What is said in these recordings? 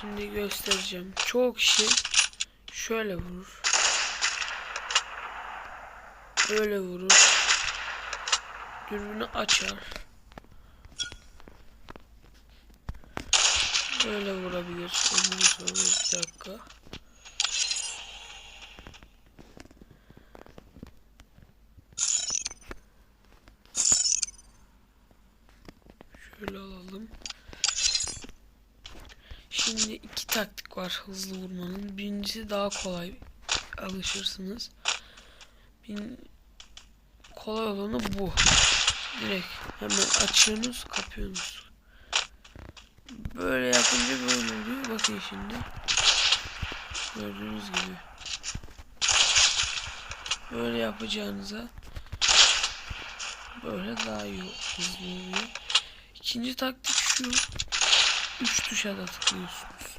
Şimdi göstereceğim. Çoğu kişi şöyle vurur. Böyle vurur. Dürbünü açar. Böyle vurabilir. Ondan sonra bir dakika. Şöyle alalım. Şimdi iki taktik var hızlı vurmanın. Birincisi daha kolay alışırsınız. Bin... Kolay olanı bu. Direkt hemen açıyorsunuz, kapıyorsunuz. Böyle yapınca böyle oluyor. Bakın şimdi. Gördüğünüz gibi. Böyle yapacağınıza böyle daha iyi hızlı oluyor. İkinci taktik şu. Üç tuşa da tıklıyorsunuz.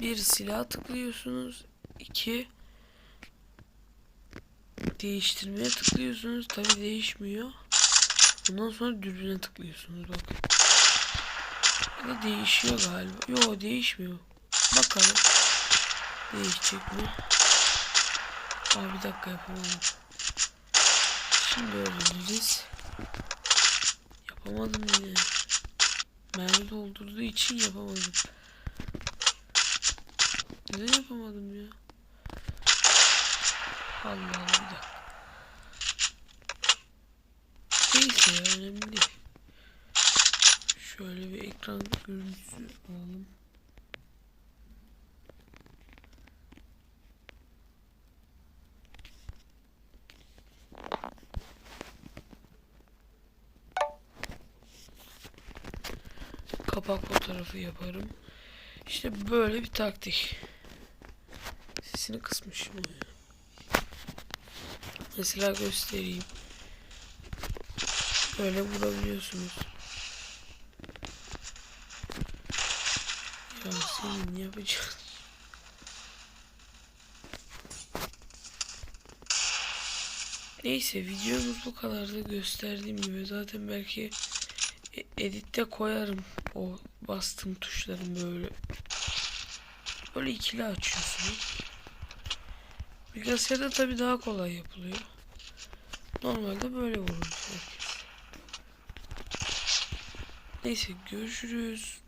Bir silah tıklıyorsunuz. İki değiştirmeye tıklıyorsunuz. Tabi değişmiyor. Ondan sonra dürbüne tıklıyorsunuz bakın. Ya da değişiyor galiba. Yo değişmiyor. Bakalım. Değişecek mi? Aa bir dakika yapamadım. Şimdi öğreneceğiz. Yapamadım yine. Doldurduğu için yapamadım. Neden yapamadım ya? Allah Allah bir. Neyse ya önemli değil. Şöyle bir ekran görüntüsü alalım. Kapak fotoğrafı yaparım. İşte böyle bir taktik. Sesini kısmışım. Mesela göstereyim. Böyle vurabiliyorsunuz. Ya senin yapacağın. Neyse videomuz bu kadardı gösterdiğim gibi zaten belki editte koyarım o bastığım tuşların böyle böyle ikili açıyorsunuz. Bilgisayarda tabi daha kolay yapılıyor. Normalde böyle vurur herkes. Neyse görüşürüz.